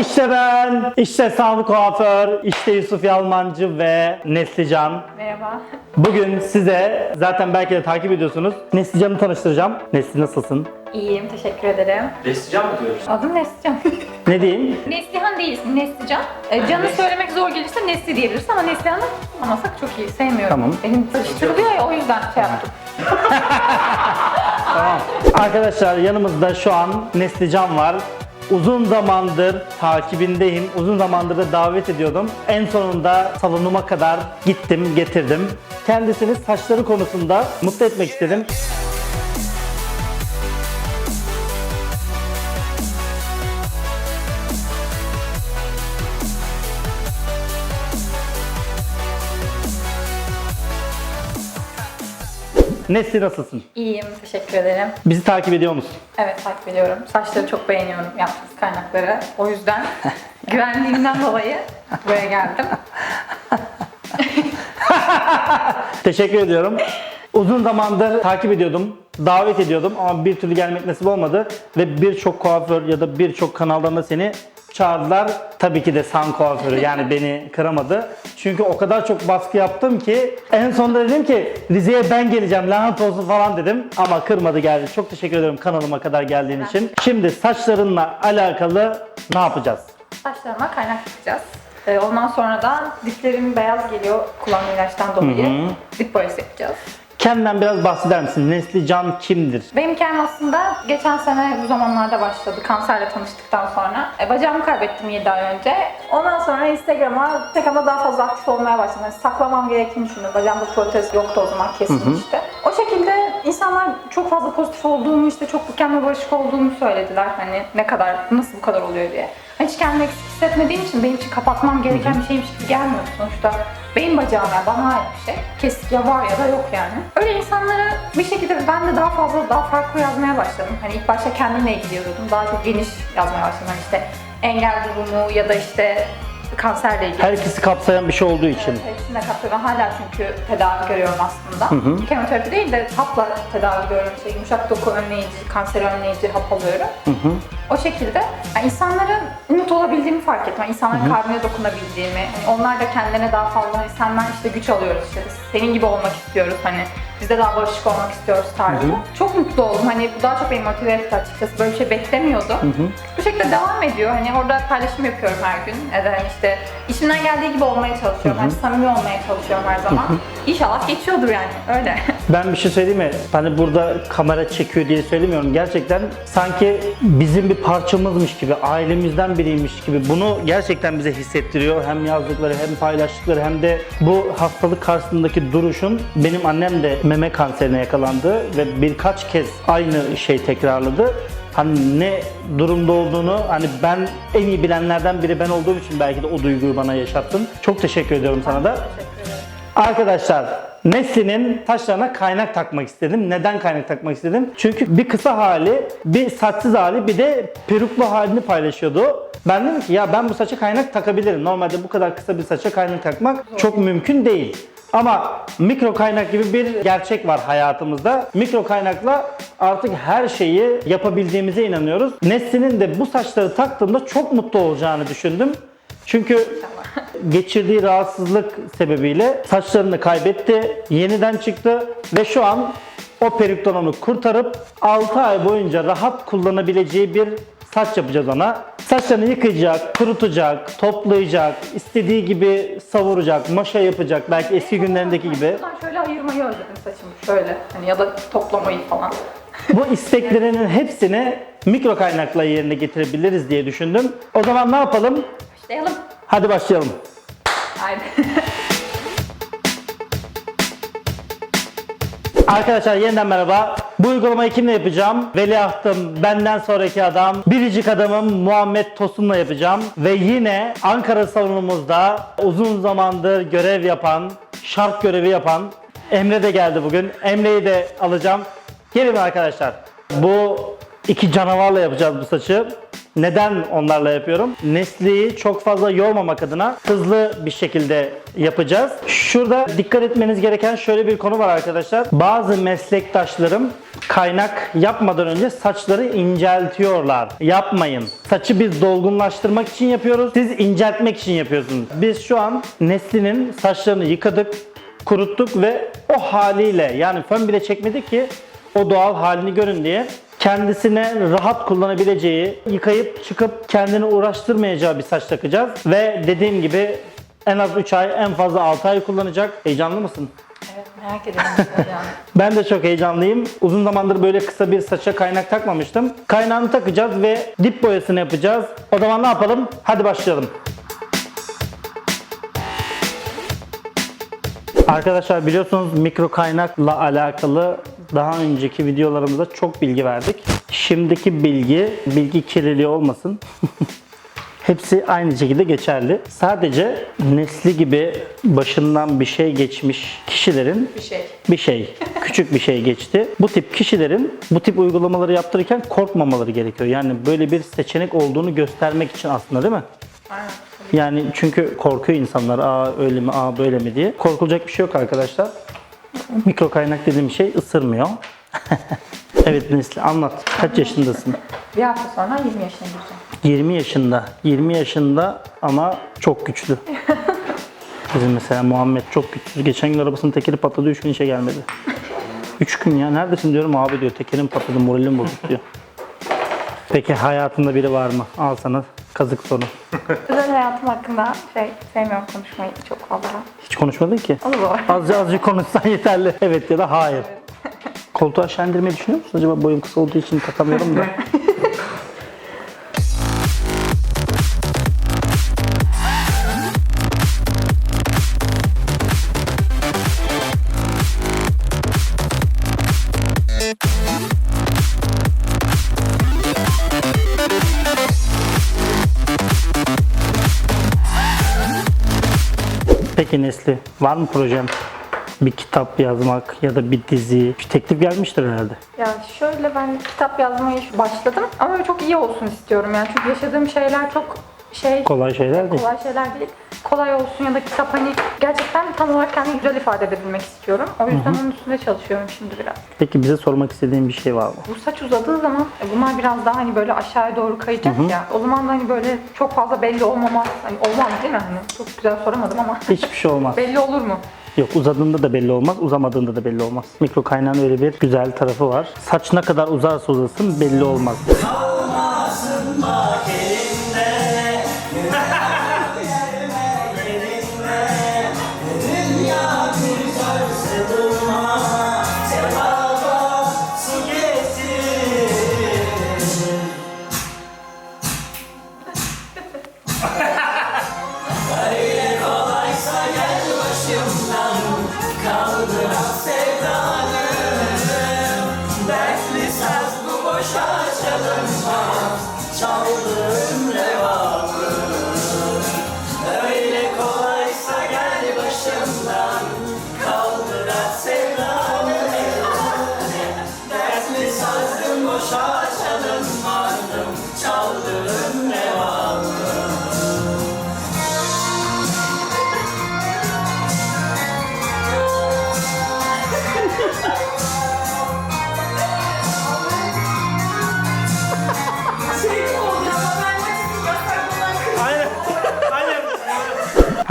İşte ben, işte Sami Kuaför, işte Yusuf Yalmancı ve Neslican. Merhaba. Bugün size zaten belki de takip ediyorsunuz. Neslican'ı tanıştıracağım. Nesli nasılsın? İyiyim, teşekkür ederim. Beslican mı diyoruz? Adım Neslican. Ne diyeyim? Neslihan değil ismi, Neslican. E, canı söylemek zor gelirse Nesli diyebilirsin ama Neslihan'ı anlasak çok iyi, sevmiyorum. Tamam. Benim karıştırılıyor ya o yüzden şey yaptım. Tamam. Arkadaşlar yanımızda şu an Neslican var. Uzun zamandır takibindeyim. Uzun zamandır da davet ediyordum. En sonunda salonuma kadar gittim, getirdim. Kendisini saçları konusunda mutlu etmek istedim. Nesli nasılsın? İyiyim, teşekkür ederim. Bizi takip ediyor musun? Evet, takip ediyorum. Saçları çok beğeniyorum yaptığınız kaynakları. O yüzden güvenliğimden dolayı buraya geldim. Teşekkür ediyorum. Uzun zamandır takip ediyordum, davet ediyordum ama bir türlü gelmek nasip olmadı ve birçok kuaför ya da birçok kanaldan da seni çağırdılar. Tabii ki de San kuaförü yani beni kıramadı. Çünkü o kadar çok baskı yaptım ki en sonunda dedim ki Rize'ye ben geleceğim lanet olsun falan dedim ama kırmadı geldi. Çok teşekkür ederim kanalıma kadar geldiğin için. Şimdi saçlarınla alakalı ne yapacağız? Saçlarıma kaynak yapacağız. E, ondan sonra da diplerim beyaz geliyor kullandığım ilaçtan dolayı. Dip boyası yapacağız. Kendinden biraz bahseder misin? Neslican kimdir? Benim hikayem aslında geçen sene bu zamanlarda başladı kanserle tanıştıktan sonra. E, bacağımı kaybettim 7 ay önce. Ondan sonra Instagram'a Instagram'da daha fazla aktif olmaya başladım. Yani saklamam gerektiğini düşündüm. Bacağımda protez yoktu o zaman kesilmişti. O şekilde insanlar çok fazla pozitif olduğumu, işte çok mükemmel barışık olduğumu söylediler. Hani ne kadar, nasıl bu kadar oluyor diye. Kendimi eksik hissetmediğim için benim için kapatmam gereken bir şeymiş gibi gelmiyor sonuçta. Benim bacağım yani bana ait bir şey. Kesik ya var ya da yok yani. Öyle insanlara bir şekilde ben de daha fazla, daha farklı yazmaya başladım. Hani ilk başta kendimle ilgili yazıyordum. Daha çok geniş yazmaya başladım. Hani işte engel durumu ya da işte kanserle ilgili. Herkesi kapsayan bir şey olduğu için. Hepsini de kapsıyorum. Hala çünkü tedavi görüyorum aslında. Kemoterapi değil de hapla tedavi görüyorum. İşte yumuşak doku önleyici, kanser önleyici hap alıyorum. O şekilde yani insanların umut olabildiğimi fark ettim. Yani insanların kalbine dokunabildiğimi. Hani onlar da kendilerine daha fazla hani senden işte güç alıyoruz işte. Senin gibi olmak istiyoruz hani. Biz de daha barışık olmak istiyoruz tarzı. Çok mutlu oldum. Hani bu daha çok beni motive etti açıkçası. Böyle bir şey beklemiyordum. Bu şekilde devam ediyor. Hani orada paylaşım yapıyorum her gün. Ya da hani işte işimden geldiği gibi olmaya çalışıyorum. Hani samimi olmaya çalışıyorum her zaman. İnşallah geçiyordur yani. Öyle. Ben bir şey söyleyeyim mi? Hani burada kamera çekiyor diye söylemiyorum. Gerçekten sanki bizim bir parçamızmış gibi, ailemizden biriymiş gibi bunu gerçekten bize hissettiriyor. Hem yazdıkları hem paylaştıkları hem de bu hastalık karşısındaki duruşun benim annem de meme kanserine yakalandı ve birkaç kez aynı şey tekrarladı. Hani ne durumda olduğunu hani ben en iyi bilenlerden biri ben olduğum için belki de o duyguyu bana yaşattın. Çok teşekkür ediyorum sana da. Arkadaşlar Nesli'nin taşlarına kaynak takmak istedim. Neden kaynak takmak istedim? Çünkü bir kısa hali, bir saçsız hali, bir de peruklu halini paylaşıyordu. Ben dedim ki ya ben bu saça kaynak takabilirim. Normalde bu kadar kısa bir saça kaynak takmak çok mümkün değil. Ama mikro kaynak gibi bir gerçek var hayatımızda. Mikro kaynakla artık her şeyi yapabildiğimize inanıyoruz. Nesli'nin de bu saçları taktığımda çok mutlu olacağını düşündüm. Çünkü geçirdiği rahatsızlık sebebiyle saçlarını kaybetti, yeniden çıktı ve şu an o peruktan onu kurtarıp 6 ay boyunca rahat kullanabileceği bir saç yapacağız ona. Saçlarını yıkayacak, kurutacak, toplayacak, istediği gibi savuracak, maşa yapacak belki eski günlerindeki gibi. Ben şöyle ayırmayı özledim saçımı şöyle. Hani ya da toplamayı falan. Bu isteklerinin hepsini mikro kaynakla yerine getirebiliriz diye düşündüm. O zaman ne yapalım? Başlayalım. Hadi başlayalım. Haydi. Arkadaşlar yeniden merhaba. Bu uygulamayı kimle yapacağım? Veliahtım, benden sonraki adam, biricik adamım Muhammed Tosun'la yapacağım. Ve yine Ankara salonumuzda uzun zamandır görev yapan, şart görevi yapan Emre de geldi bugün. Emre'yi de alacağım. Gelin arkadaşlar. Bu iki canavarla yapacağız bu saçı. Neden onlarla yapıyorum? Nesli'yi çok fazla yormamak adına hızlı bir şekilde yapacağız. Şurada dikkat etmeniz gereken şöyle bir konu var arkadaşlar. Bazı meslektaşlarım kaynak yapmadan önce saçları inceltiyorlar. Yapmayın. Saçı biz dolgunlaştırmak için yapıyoruz. Siz inceltmek için yapıyorsunuz. Biz şu an Nesli'nin saçlarını yıkadık, kuruttuk ve o haliyle yani fön bile çekmedik ki o doğal halini görün diye kendisine rahat kullanabileceği, yıkayıp çıkıp kendini uğraştırmayacağı bir saç takacağız. Ve dediğim gibi en az 3 ay, en fazla 6 ay kullanacak. Heyecanlı mısın? Evet merak ediyorum. Ben de çok heyecanlıyım. Uzun zamandır böyle kısa bir saça kaynak takmamıştım. Kaynağını takacağız ve dip boyasını yapacağız. O zaman ne yapalım? Hadi başlayalım. Arkadaşlar biliyorsunuz mikro kaynakla alakalı daha önceki videolarımızda çok bilgi verdik. Şimdiki bilgi, bilgi kirliliği olmasın. Hepsi aynı şekilde geçerli. Sadece nesli gibi başından bir şey geçmiş kişilerin Bir şey. bir şey, küçük bir şey geçti. Bu tip kişilerin bu tip uygulamaları yaptırırken korkmamaları gerekiyor. Yani böyle bir seçenek olduğunu göstermek için aslında değil mi? Aynen. Yani çünkü korkuyor insanlar. Aa öyle mi, aa böyle mi diye. Korkulacak bir şey yok arkadaşlar. Mikro kaynak dediğim şey ısırmıyor. evet Nesli anlat. Kaç yaşındasın? Bir hafta sonra 20 yaşına gireceğim. 20 yaşında. 20 yaşında ama çok güçlü. Bizim mesela Muhammed çok güçsüz. Geçen gün arabasının tekeri patladı. 3 gün işe gelmedi. 3 gün ya. Neredesin diyorum abi diyor. Tekerim patladı. Moralim bozuk diyor. Peki hayatında biri var mı? Al sana kazık soru. Özel hayatım hakkında şey sevmiyorum konuşmayı çok fazla. Hiç konuşmadın ki. O da doğru. Azıcık azıcık konuşsan yeterli. Evet ya da hayır. Koltuğu aşağı indirmeyi düşünüyor musun? Acaba boyum kısa olduğu için takamıyorum da. Peki Nesli, var mı projem? Bir kitap yazmak ya da bir dizi. Bir teklif gelmiştir herhalde. Ya şöyle ben kitap yazmaya başladım ama çok iyi olsun istiyorum yani çünkü yaşadığım şeyler çok şey Kolay şeyler değil. kolay şeyler değil. Kolay olsun ya da kitap hani gerçekten tam olarak kendimi güzel ifade edebilmek istiyorum. O yüzden onun üstünde çalışıyorum şimdi biraz. Peki bize sormak istediğin bir şey var mı? Bu saç uzadığı zaman e, bunlar biraz daha hani böyle aşağıya doğru kayacak ya. O zaman da hani böyle çok fazla belli olmamaz. Hani olmaz değil mi? Hani çok güzel soramadım ama. Hiçbir şey olmaz. belli olur mu? Yok uzadığında da belli olmaz, uzamadığında da belli olmaz. Mikro kaynağın öyle bir güzel tarafı var. Saç ne kadar uzarsa uzasın belli olmaz.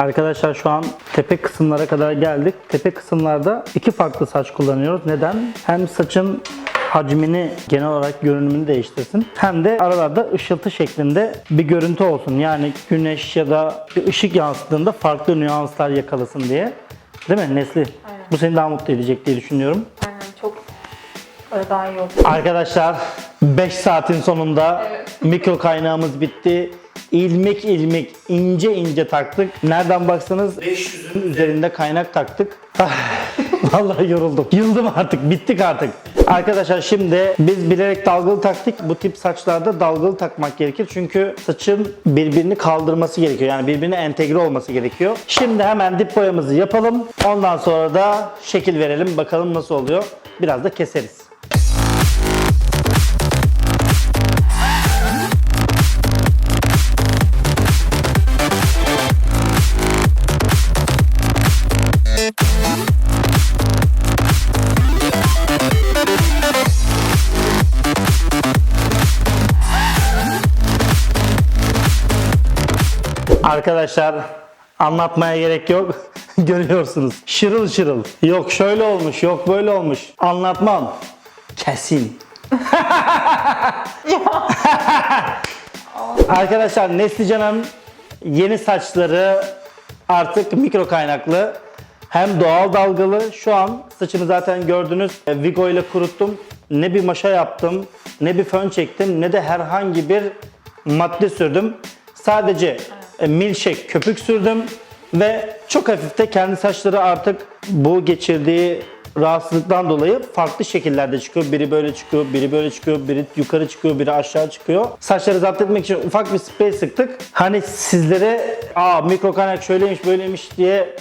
Arkadaşlar şu an tepe kısımlara kadar geldik. Tepe kısımlarda iki farklı saç kullanıyoruz. Neden? Hem saçın hacmini genel olarak görünümünü değiştirsin. Hem de aralarda ışıltı şeklinde bir görüntü olsun. Yani güneş ya da bir ışık yansıdığında farklı nüanslar yakalasın diye. Değil mi Nesli? Aynen. Bu seni daha mutlu edecek diye düşünüyorum. Aynen çok öyle daha iyi olur. Arkadaşlar 5 saatin sonunda mikro kaynağımız bitti. İlmek ilmek ince ince taktık. Nereden baksanız 500'ün üzerinde kaynak taktık. Ah, Vallahi yoruldum. Yıldım artık. Bittik artık. Arkadaşlar şimdi biz bilerek dalgalı taktık. Bu tip saçlarda dalgalı takmak gerekir. Çünkü saçın birbirini kaldırması gerekiyor. Yani birbirine entegre olması gerekiyor. Şimdi hemen dip boyamızı yapalım. Ondan sonra da şekil verelim. Bakalım nasıl oluyor. Biraz da keseriz. Arkadaşlar anlatmaya gerek yok. Görüyorsunuz. Şırıl şırıl. Yok şöyle olmuş, yok böyle olmuş. Anlatmam. Kesin. Arkadaşlar Neslican'ın yeni saçları artık mikro kaynaklı. Hem doğal dalgalı. Şu an saçımı zaten gördünüz. E, Vigo ile kuruttum. Ne bir maşa yaptım, ne bir fön çektim, ne de herhangi bir madde sürdüm. Sadece milkshake köpük sürdüm ve çok hafif de kendi saçları artık bu geçirdiği rahatsızlıktan dolayı farklı şekillerde çıkıyor. Biri böyle çıkıyor, biri böyle çıkıyor, biri yukarı çıkıyor, biri aşağı çıkıyor. Saçları zapt etmek için ufak bir sprey sıktık. Hani sizlere aa mikro kaynak şöyleymiş böyleymiş diye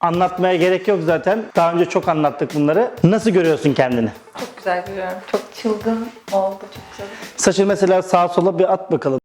anlatmaya gerek yok zaten. Daha önce çok anlattık bunları. Nasıl görüyorsun kendini? Çok güzel görüyorum. Çok çılgın oldu. Çok güzel. Saçını mesela sağa sola bir at bakalım.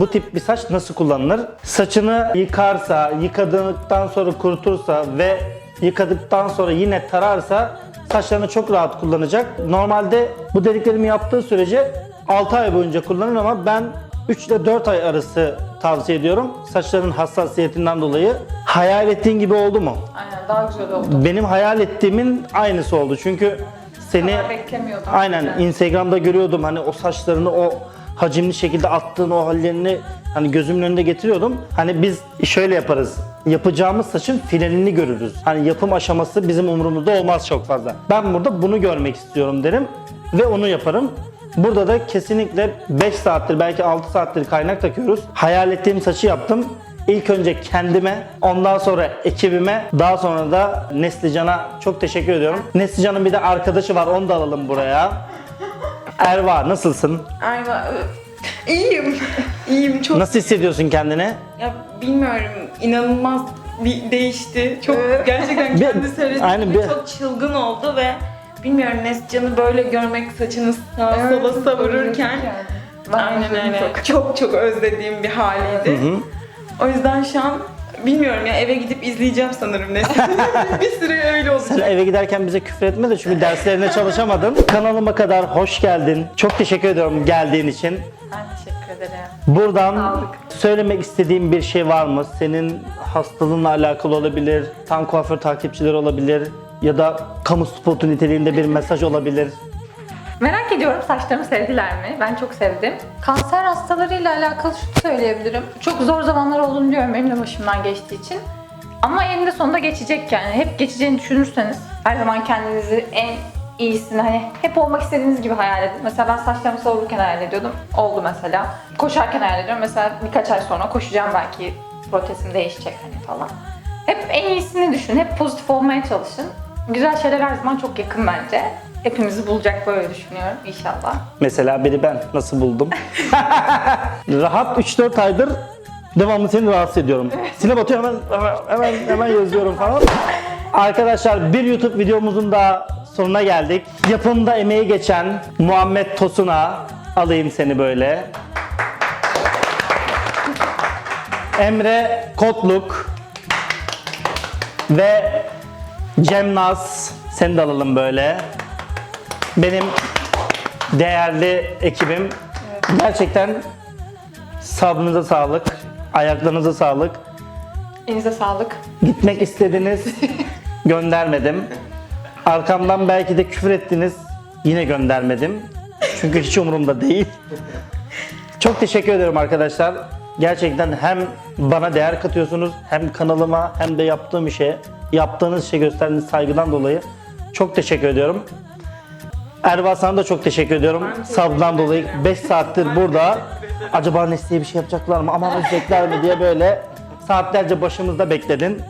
Bu tip bir saç nasıl kullanılır? Saçını yıkarsa, yıkadıktan sonra kurutursa ve yıkadıktan sonra yine tararsa saçlarını çok rahat kullanacak. Normalde bu dediklerimi yaptığı sürece 6 ay boyunca kullanır ama ben 3 ile 4 ay arası tavsiye ediyorum. Saçların hassasiyetinden dolayı. Hayal ettiğin gibi oldu mu? Aynen daha güzel oldu. Benim hayal ettiğimin aynısı oldu. Çünkü seni aynen Yani. Instagram'da görüyordum hani o saçlarını o hacimli şekilde attığın o hallerini hani gözümün önünde getiriyordum. Hani biz şöyle yaparız. Yapacağımız saçın finalini görürüz. Hani yapım aşaması bizim umurumuzda olmaz çok fazla. Ben burada bunu görmek istiyorum derim ve onu yaparım. Burada da kesinlikle 5 saattir belki 6 saattir kaynak takıyoruz. Hayal ettiğim saçı yaptım. İlk önce kendime, ondan sonra ekibime, daha sonra da Neslican'a çok teşekkür ediyorum. Neslican'ın bir de arkadaşı var, onu da alalım buraya. Erva, nasılsın? Ayva. İyiyim. İyiyim çok. Nasıl hissediyorsun kendini? Ya bilmiyorum inanılmaz bir değişti. Çok gerçekten Bir- kendi söylediği aynen gibi bir- çok çılgın oldu ve bilmiyorum Nescan'ı böyle görmek saçını sağa sola savururken Ben aynen öyle. çok. Çok. çok özlediğim bir haliydi. O yüzden şu an bilmiyorum ya eve gidip izleyeceğim sanırım Nescan'ı. bir süre öyle Sen olacak. eve giderken bize küfür etme de çünkü derslerine çalışamadın. Kanalıma kadar hoş geldin. Çok teşekkür ediyorum geldiğin için. Ben teşekkür ederim. Buradan Sağlık. söylemek istediğin bir şey var mı? Senin hastalığınla alakalı olabilir, tam kuaför takipçileri olabilir ya da kamu spotu niteliğinde bir mesaj olabilir. Merak ediyorum saçlarımı sevdiler mi? Ben çok sevdim. Kanser hastalarıyla alakalı şunu söyleyebilirim. Çok zor zamanlar olduğunu diyorum benim de başımdan geçtiği için. Ama eninde sonunda geçecek yani. Hep geçeceğini düşünürseniz her zaman kendinizi en iyisini hani hep olmak istediğiniz gibi hayal edin. Mesela ben saçlarımı savururken hayal ediyordum. Oldu mesela. Koşarken hayal ediyorum. Mesela birkaç ay sonra koşacağım belki protezim değişecek hani falan. Hep en iyisini düşün. Hep pozitif olmaya çalışın. Güzel şeyler her zaman çok yakın bence. Hepimizi bulacak böyle düşünüyorum inşallah. Mesela biri ben nasıl buldum? Rahat 3-4 aydır devamlı seni rahatsız ediyorum. Sine batıyor hemen hemen hemen, yazıyorum falan. Arkadaşlar bir YouTube videomuzun da sonuna geldik. Yapımda emeği geçen Muhammed Tosun'a alayım seni böyle. Emre Kotluk ve Cem Naz seni de alalım böyle. Benim değerli ekibim. Gerçekten sabrınıza sağlık, ayaklarınıza sağlık. Elinize sağlık. Gitmek istediniz, göndermedim. Arkamdan belki de küfür ettiniz, yine göndermedim. Çünkü hiç umurumda değil. Çok teşekkür ederim arkadaşlar. Gerçekten hem bana değer katıyorsunuz, hem kanalıma, hem de yaptığım işe, yaptığınız işe gösterdiğiniz saygıdan dolayı çok teşekkür ediyorum. Erva sana da çok teşekkür ediyorum. Sabrından dolayı 5 saattir burada. Acaba Nesli'ye bir şey yapacaklar mı? Aman özleyecekler mi diye böyle saatlerce başımızda bekledin.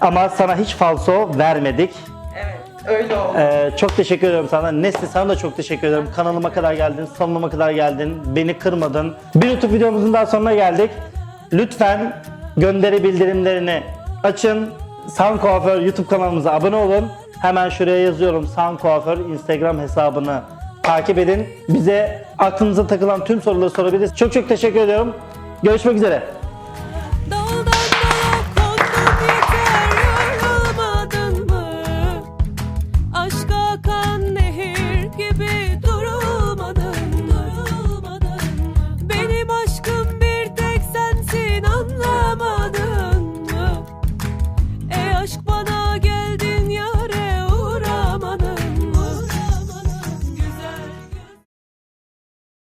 Ama sana hiç falso vermedik. Evet öyle oldu. Ee, çok teşekkür ediyorum sana. Nesli sana da çok teşekkür ederim. Kanalıma kadar geldin, salonuma kadar geldin. Beni kırmadın. Bir YouTube videomuzun daha sonuna geldik. Lütfen gönderi bildirimlerini açın. San Kuaför YouTube kanalımıza abone olun. Hemen şuraya yazıyorum San Kuaför Instagram hesabını takip edin. Bize aklınıza takılan tüm soruları sorabilirsiniz. Çok çok teşekkür ediyorum. Görüşmek üzere.